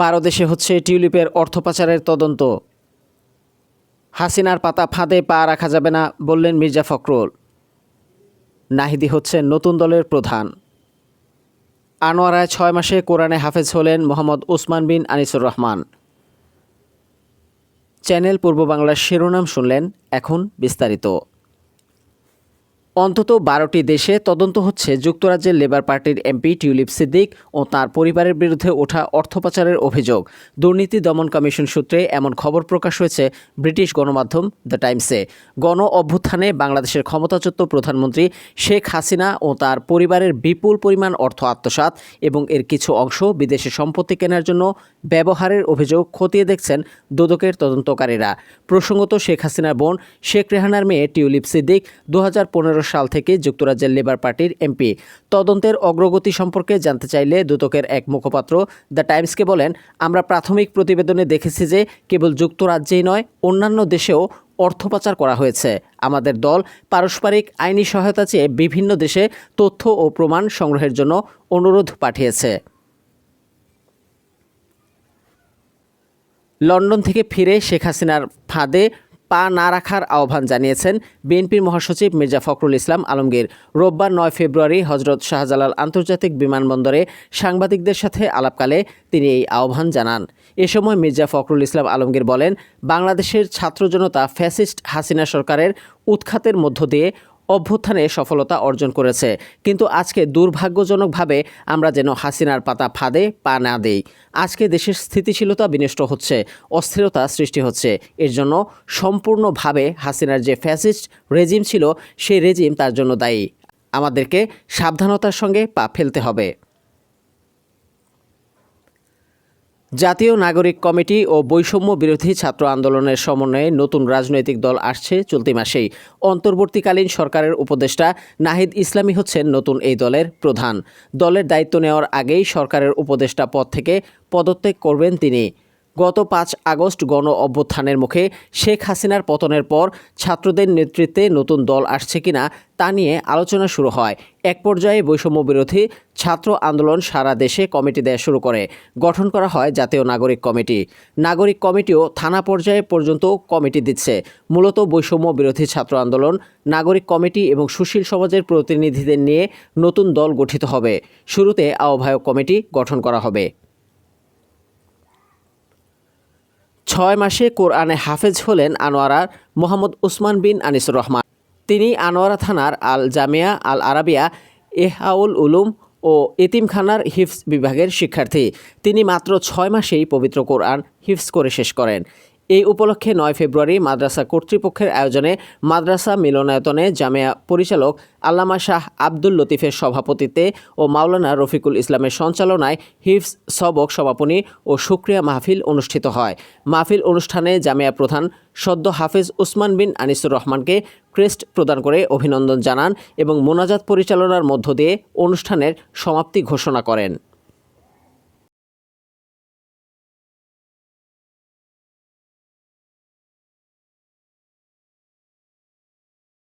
বারো দেশে হচ্ছে টিউলিপের অর্থ পাচারের তদন্ত। হাসিনার পাতা ফাঁদে পা রাখা যাবে না বললেন মির্জা ফখরুল। নাহিদি হচ্ছেন নতুন দলের প্রধান। আনোয়ারায় ছয় মাসে কোরআনে হাফেজ হলেন মোহাম্মদ ওসমান বিন আনিসুর রহমান। চ্যানেল পূর্ব বাংলার শিরোনাম শুনলেন এখন বিস্তারিত। অন্তত বারোটি দেশে তদন্ত হচ্ছে। যুক্তরাজ্যের লেবার পার্টির এমপি টিউলিপ সিদ্দিক ও তার পরিবারের বিরুদ্ধে ওঠা অর্থ পাচারের অভিযোগ। দুর্নীতি দমন কমিশন সূত্রে এমন খবর প্রকাশ হয়েছে ব্রিটিশ গণমাধ্যম দ্য টাইমসে। গণ অভ্যুত্থানে বাংলাদেশের ক্ষমতাচ্যুত প্রধানমন্ত্রী শেখ হাসিনা ও তার পরিবারের বিপুল পরিমাণ অর্থ আত্মসাৎ এবং এর কিছু অংশ বিদেশে সম্পত্তি কেনার জন্য ব্যবহারের অভিযোগ খতিয়ে দেখছেন দুদকের তদন্তকারীরা। প্রসঙ্গত শেখ হাসিনার বোন শেখ রেহানার মেয়ে টিউলিপ সিদ্দিক দু হাজার পনেরো সাল থেকে যুক্তরাজ্যের লেবার পার্টির এমপি। তদন্তের অগ্রগতি সম্পর্কে জানতে চাইলে দুদকের এক মুখপাত্র দ্য টাইমসকে বলেন, আমরা প্রাথমিক প্রতিবেদনে দেখেছি যে কেবল যুক্তরাজ্যেই নয়, অন্যান্য দেশেও অর্থ পাচার করা হয়েছে। আমাদের দল পারস্পরিক আইনি সহায়তা চেয়ে বিভিন্ন দেশে তথ্য ও প্রমাণ সংগ্রহের জন্য অনুরোধ পাঠিয়েছে। লন্ডন থেকে ফিরে শেখ হাসিনার ফাঁদে পা না রাখার আহ্বান জানিয়েছেন বিএনপির মহাসচিব মির্জা ফখরুল ইসলাম আলমগীর। রোববার নয় ফেব্রুয়ারি হজরত শাহজালাল আন্তর্জাতিক বিমানবন্দরে সাংবাদিকদের সাথে আলাপকালে তিনি এই আহ্বান জানান। এ সময় মির্জা ফখরুল ইসলাম আলমগীর বলেন, বাংলাদেশের ছাত্র জনতা ফ্যাসিস্ট হাসিনা সরকারের উৎখাতের মধ্য দিয়ে অভ্যুত্থানে সফলতা অর্জন করেছে। কিন্তু আজকে দুর্ভাগ্যজনকভাবে আমরা যেন হাসিনার পাতা ফাঁদে পা না দেই। আজকে দেশের স্থিতিশীলতা বিনষ্ট হচ্ছে, অস্থিরতা সৃষ্টি হচ্ছে। এর জন্য সম্পূর্ণভাবে হাসিনার যে ফ্যাসিস্ট রেজিম ছিল, সেই রেজিম তার জন্য দায়ী। আমাদেরকে সাবধানতার সঙ্গে পা ফেলতে হবে। জাতীয় নাগরিক কমিটি ও বৈষম্য বিরোধী ছাত্র আন্দোলনের সমন্বয়ে নতুন রাজনৈতিক দল আসছে চলতি মাসেই। অন্তর্বর্তীকালীন সরকারের উপদেষ্টা নাহিদ ইসলামী হচ্ছেন নতুন এই দলের প্রধান। দলের দায়িত্ব নেওয়ার আগেই সরকারের উপদেষ্টা পদ থেকে পদত্যাগ করবেন তিনি। গত পাঁচ আগস্ট গণ অভ্যুত্থানের মুখে শেখ হাসিনার পতনের পর ছাত্রদের নেতৃত্বে নতুন দল আসছে কিনা তা নিয়ে আলোচনা শুরু হয়। এক পর্যায়ে বৈষম্য বিরোধী ছাত্র আন্দোলন সারা দেশে কমিটি দেয়া শুরু করে। গঠন করা হয় জাতীয় নাগরিক কমিটি। নাগরিক কমিটিও থানা পর্যায়ে পর্যন্ত কমিটি দিচ্ছে। মূলত বৈষম্য বিরোধী ছাত্র আন্দোলন, নাগরিক কমিটি এবং সুশীল সমাজের প্রতিনিধিদের নিয়ে নতুন দল গঠিত হবে। শুরুতে আহ্বায়ক কমিটি গঠন করা হবে। ছয় মাসে কোরআনে হাফেজ হলেন আনোয়ারার মোহাম্মদ উসমান বিন আনিসুর রহমান। তিনি আনোয়ারা থানার আল জামিয়া, আল আরাবিয়া, এহাউল উলুম ও এতিমখানার হিফস বিভাগের শিক্ষার্থী। তিনি মাত্র ছয় মাসেই পবিত্র কোরআন হিফস করে শেষ করেন। এই উপলক্ষে নয় ফেব্রুয়ারি মাদ্রাসা কর্তৃপক্ষের আয়োজনে মাদ্রাসা মিলনায়তনে জামিয়া পরিচালক আল্লামা শাহ আব্দুল লতিফের সভাপতিত্বে ও মাওলানা রফিকুল ইসলামের সঞ্চালনায় হিফস সবক সমাপনী ও সুক্রিয়া মাহফিল অনুষ্ঠিত হয়। মাহফিল অনুষ্ঠানে জামিয়া প্রধান সদ্য হাফেজ উসমান বিন আনিসুর রহমানকে ক্রেস্ট প্রদান করে অভিনন্দন জানান এবং মোনাজাত পরিচালনার মধ্য দিয়ে অনুষ্ঠানের সমাপ্তি ঘোষণা করেন।